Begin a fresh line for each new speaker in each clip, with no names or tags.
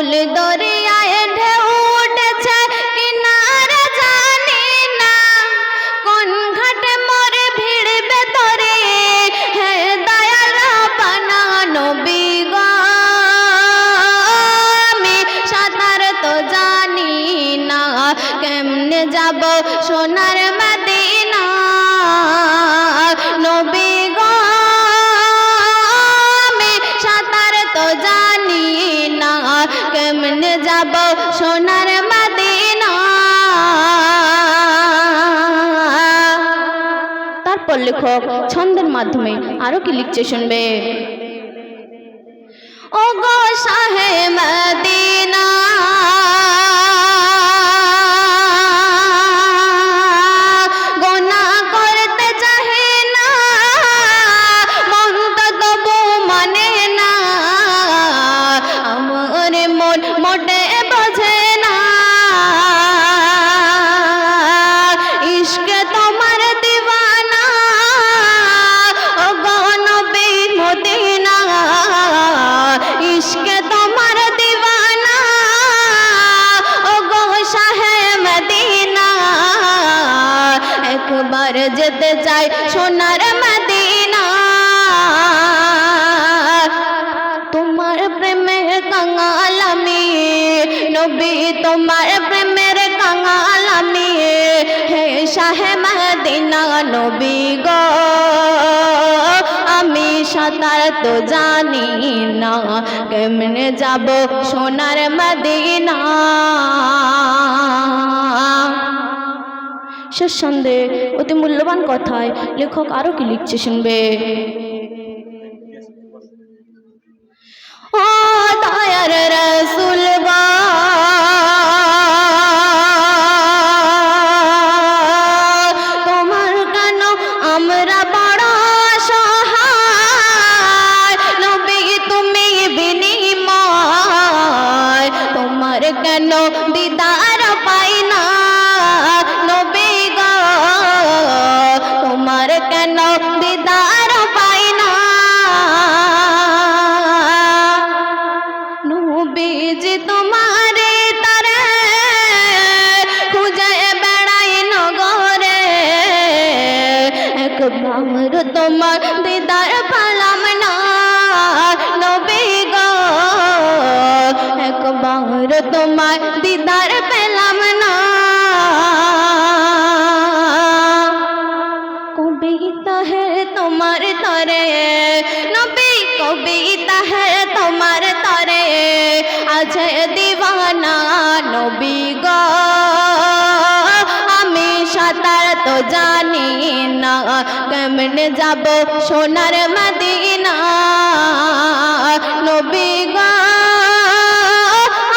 কুল দরিয়ায় ঢেউ উঠেছে, কিনারে জানি না কোন ঘাটে মোরে ভিড়বে তোরে। হে দয়াল নবী আমি সাঁতার তো জানি না, কেমনে যাব সোনার মদিনা। নবী গো সাঁতার তো জানি যাব সোনার মাদিনা। তারপর লেখক ছন্দের মাধ্যমে আরও কি লিখছে শুনবে? যেতে চাই সোনার মদিনা। তোমার প্রেমের কাঙাল নবী, তোমার প্রেমের কাঙাল হে শাহে মদিনা নবী গো, আমি সাঁতার তো জানি না, কেমনে যাব সোনার মদিনা? শেষ সন্ধে। অতি মূল্যবান কথায় লেখক আরও কি লিখছে শুনবে? কেন দিদার পাই না? কেন দিদার পাই না নবীজি তোমারে তারে খুঁজে বেড়াই নগরে একবার তোমার দিদার পালাম না নবী গো একবার তোমার কবিতা है তোমার তরে আছে দিবানা নবী গো। আমি সাঁতার তো জানি না, কেমনে যাব সোনার মদিনা। নবী গো,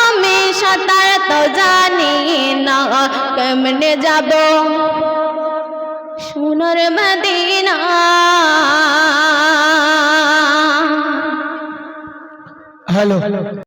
আমি সাঁতার তো জানি না, কেমনে যাব সোনার মদিনা।
Déjalo.